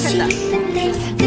心的。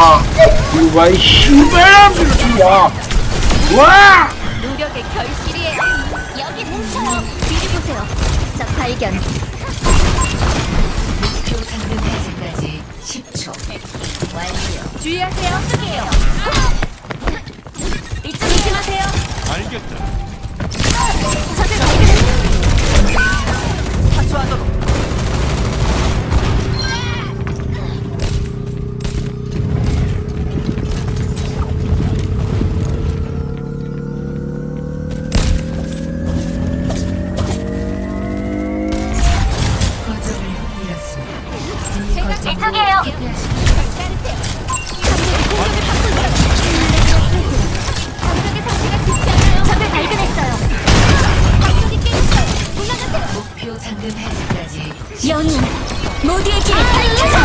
와, 이리 와, 이 씨발놈들 이리 와. 와! 노력의 결실이에요. 여기 뭉쳐요. 뒤를 보세요. 자, 발견. 목표 상금 해제까지 10초. 완료. 주의하세요. 이쪽이에요. 이쪽 조심하세요. 알겠다. 적을 발견했어요. 목표 모두의 길을 밝혀줘.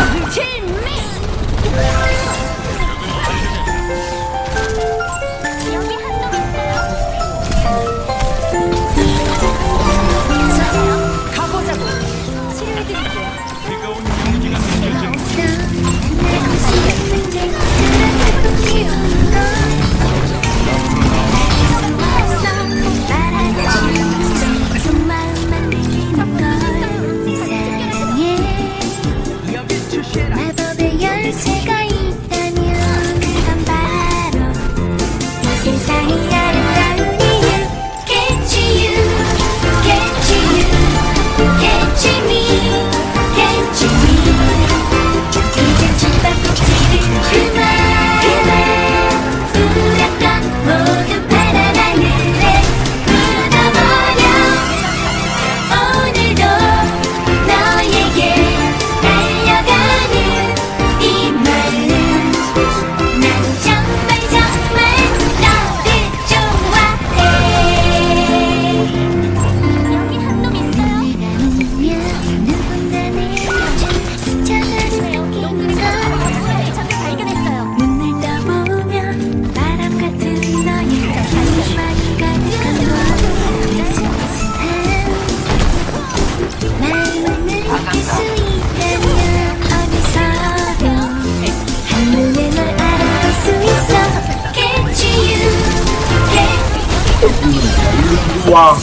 Catch 이리 와,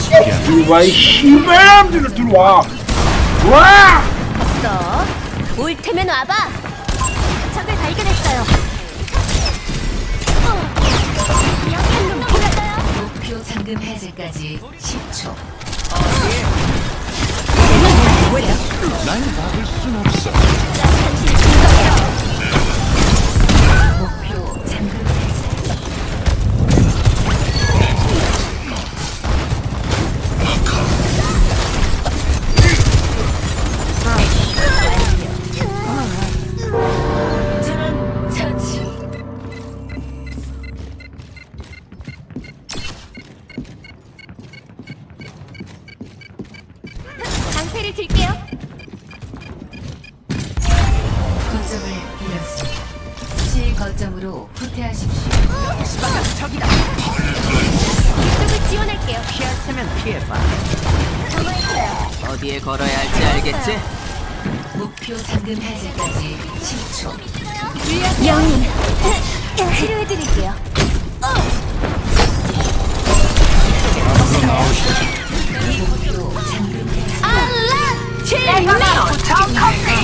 이리 와, 이 씨발놈들 이리 와. 와! 없어. 올 테면 와봐. 적을 발견했어요. 어. 여기 한놈 보였어요. 목표 상금 해제까지 10초. 날 막을 순 없어. 강패를 들게요. 거점을 잃었습니다. 실 거점으로 후퇴하십시오. 적이다 이쪽을 지원할게요. 피하려면 피해봐 가만히 있어요. 어디에 걸어야 할지 알겠지? 목표 상금 해제까지 10초. 영웅 치료해드릴게요. 목표 상금 알라 제미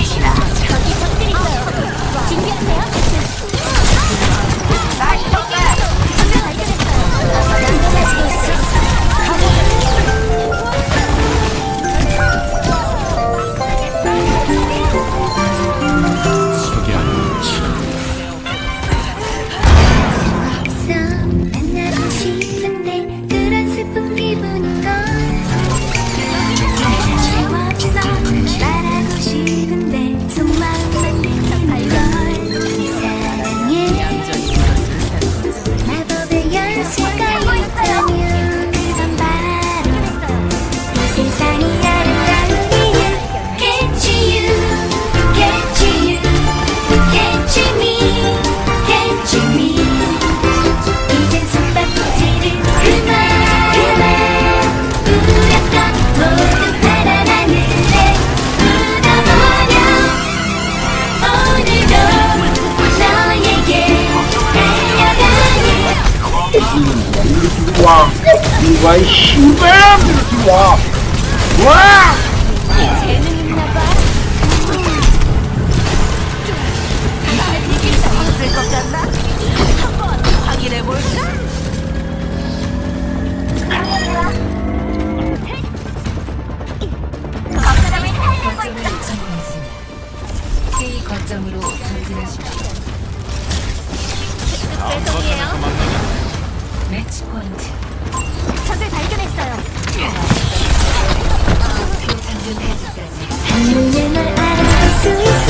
lá, e vai meu deus! lá. 적을 발견했어요. 단문의 널알아수 있어.